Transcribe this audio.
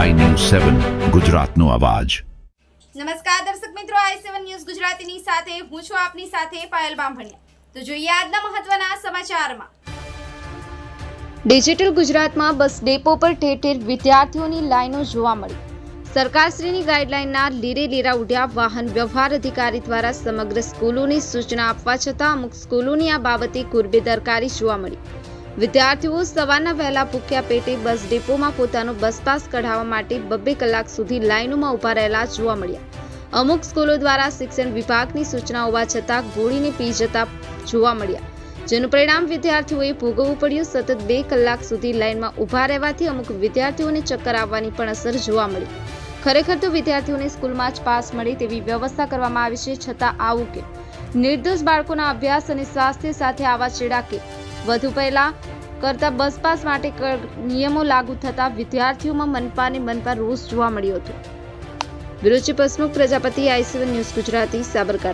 સેવન ગુજરાતનો અવાજ. નમસ્કાર દર્શક મિત્રો આઈ સેવન ન્યૂઝ ગુજરાતીની સાથે હું છું આપની સાથે પાયલ બામભણિયા. તો જોઈએ આજના મહત્વના સમાચારમાં. ડિજિટલ ગુજરાતમાં બસ ડેપો પર ઠેર ઠેર વિદ્યાર્થીઓની લાઈનો જોવા મળી. સરકારશ્રીની ગાઈડલાઈનના લીરે લીરા ઉડ્યા વાહન વ્યવહાર અધિકારી દ્વારા સમગ્ર સ્કૂલોની સૂચના આપવા છતાં અમુક સ્કૂલોની આ બાબતે કુરબેદરકારી જોવા મળી. વિદ્યાર્થીઓ સવારના વહેલા ભૂખ્યા પેટે બસ ડેપોમાં પોતાનો બસ પાસ કઢાવવા માટે બબ્બે કલાક સુધી લાઈનોમાં ઊભા રહેલા જોવા મળ્યા. અમુક સ્કૂલો દ્વારા શિક્ષણ વિભાગની સૂચના હોવા છતાં ગોળીને પી જતા જોવા મળ્યા. જેનું પરિણામ વિદ્યાર્થીઓએ ભોગવવું પડ્યું. સતત બે કલાક સુધી લાઇનમાં ઊભા રહેવાથી અમુક વિદ્યાર્થીઓને ચક્કર આવવાની પણ અસર જોવા મળી. ખરેખર તો વિદ્યાર્થીઓને સ્કૂલમાં જ પાસ મળે તેવી વ્યવસ્થા કરવામાં આવી છે. છતાં આવું કે નિર્દોષ બાળકોના અભ્યાસ અને સ્વાસ્થ્ય સાથે આવા ચેડા કે વધુ પહેલા કરતા બસ પાસ માટે નિયમો લાગુ થતા વિદ્યાર્થીઓમાં મનપા અને મનપા રોષ જોવા મળ્યો હતો. વિરોચી પસમુખ Prajapati I C one news Gujarati Sabarkantha.